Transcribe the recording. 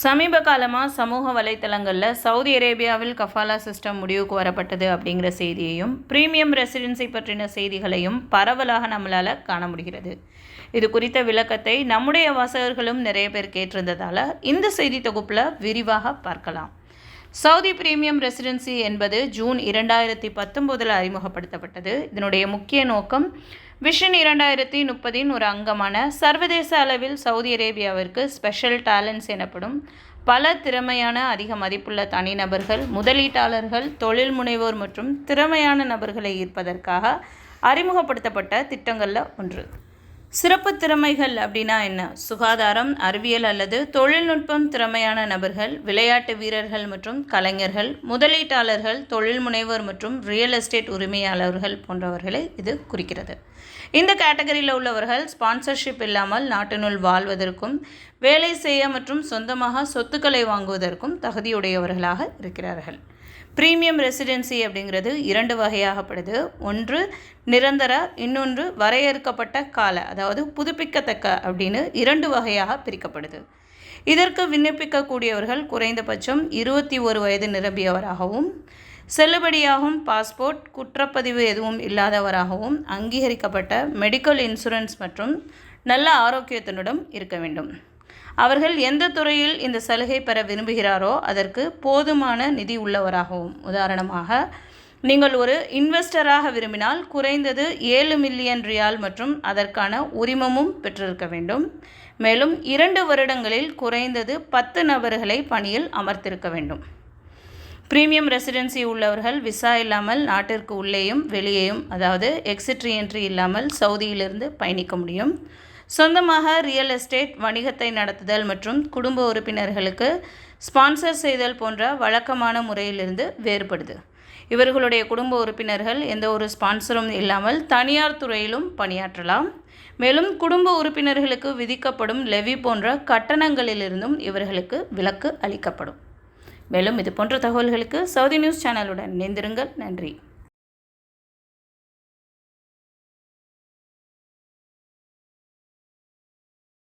சமீப காலமாக சமூக வலைத்தளங்களில் சவுதி அரேபியாவில் கஃபாலா சிஸ்டம் முடிவுக்கு வரப்பட்டது அப்படிங்கிற செய்தியையும் ப்ரீமியம் ரெசிடென்சி பற்றின செய்திகளையும் பரவலாக நம்மளால் காண முடிகிறது. இது குறித்த விளக்கத்தை நம்முடைய வாசகர்களும் நிறைய பேர் கேட்டிருந்ததால் இந்த செய்தி தொகுப்பில் விரிவாக பார்க்கலாம். சவுதி பிரீமியம் ரெசிடென்சி என்பது ஜூன் இரண்டாயிரத்தி பத்தொம்போதில் அறிமுகப்படுத்தப்பட்டது. இதனுடைய முக்கிய நோக்கம் விஷன் இரண்டாயிரத்தி முப்பதின் ஒரு அங்கமான சர்வதேச அளவில் சவுதி அரேபியாவிற்கு ஸ்பெஷல் டேலண்ட்ஸ் எனப்படும் பல திறமையான அதிக மதிப்புள்ள தனிநபர்கள் முதலீட்டாளர்கள் தொழில் முனைவோர் மற்றும் திறமையான நபர்களை ஈர்ப்பதற்காக அறிமுகப்படுத்தப்பட்ட திட்டங்களில் ஒன்று. சிறப்பு திறமைகள் அப்படின்னா என்ன? சுகாதாரம் அறிவியல் அல்லது தொழில்நுட்பம் திறமையான நபர்கள் விளையாட்டு வீரர்கள் மற்றும் கலைஞர்கள் முதலீட்டாளர்கள் தொழில் முனைவர் மற்றும் ரியல் எஸ்டேட் உரிமையாளர்கள் போன்றவர்களை இது குறிக்கிறது. இந்த கேட்டகரியில் உள்ளவர்கள் ஸ்பான்சர்ஷிப் இல்லாமல் நாட்டினுள் வாழ்வதற்கும் வேலை செய்ய மற்றும் சொந்தமாக சொத்துக்களை வாங்குவதற்கும் தகுதியுடையவர்களாக இருக்கிறார்கள். ப்ரீமியம் ரெசிடென்சி அப்படிங்கிறது இரண்டு வகையாகப்படுது. ஒன்று நிரந்தர இன்னொன்று வரையறுக்கப்பட்ட கால அதாவது புதுப்பிக்கத்தக்க அப்படின்னு இரண்டு வகையாக பிரிக்கப்படுது. இதற்கு விண்ணப்பிக்கக்கூடியவர்கள் குறைந்தபட்சம் இருபத்தி ஒரு வயது நிரம்பியவராகவும் செல்லுபடியாகும் பாஸ்போர்ட் குற்றப்பதிவு எதுவும் இல்லாதவராகவும் அங்கீகரிக்கப்பட்ட மெடிக்கல் இன்சூரன்ஸ் மற்றும் நல்ல ஆரோக்கியத்தினுடன் இருக்க வேண்டும். அவர்கள் எந்த துறையில் இந்த சலுகை பெற விரும்புகிறாரோ அதற்கு போதுமான நிதி உள்ளவராகவும். உதாரணமாக நீங்கள் ஒரு இன்வெஸ்டராக விரும்பினால் குறைந்தது ஏழு மில்லியன் ரியால் மற்றும் அதற்கான உரிமமும் பெற்றிருக்க வேண்டும். மேலும் இரண்டு வருடங்களில் குறைந்தது பத்து நபர்களை பணியில் அமர்த்திருக்க வேண்டும். ப்ரீமியம் ரெசிடென்சி உள்ளவர்கள் விசா இல்லாமல் நாட்டிற்கு உள்ளேயும் வெளியேயும் அதாவது எக்ஸிட் என்ட்ரி இல்லாமல் சவுதியிலிருந்து பயணிக்க முடியும். சொந்தமாக ரியல் எஸ்டேட் வணிகத்தை நடத்துதல் மற்றும் குடும்ப உறுப்பினர்களுக்கு ஸ்பான்சர் செய்தல் போன்ற வழக்கமான முறையிலிருந்து வேறுபடுது. இவர்களுடைய குடும்ப உறுப்பினர்கள் எந்த ஒரு ஸ்பான்சரும் இல்லாமல் தனியார் துறையிலும் பணியாற்றலாம். மேலும் குடும்ப உறுப்பினர்களுக்கு விதிக்கப்படும் லெவி போன்ற கட்டணங்களிலிருந்தும் இவர்களுக்கு விலக்கு அளிக்கப்படும். மேலும் இது போன்ற தகவல்களுக்கு சவுதி நியூஸ் சேனலுடன் இணைந்திருங்கள். நன்றி.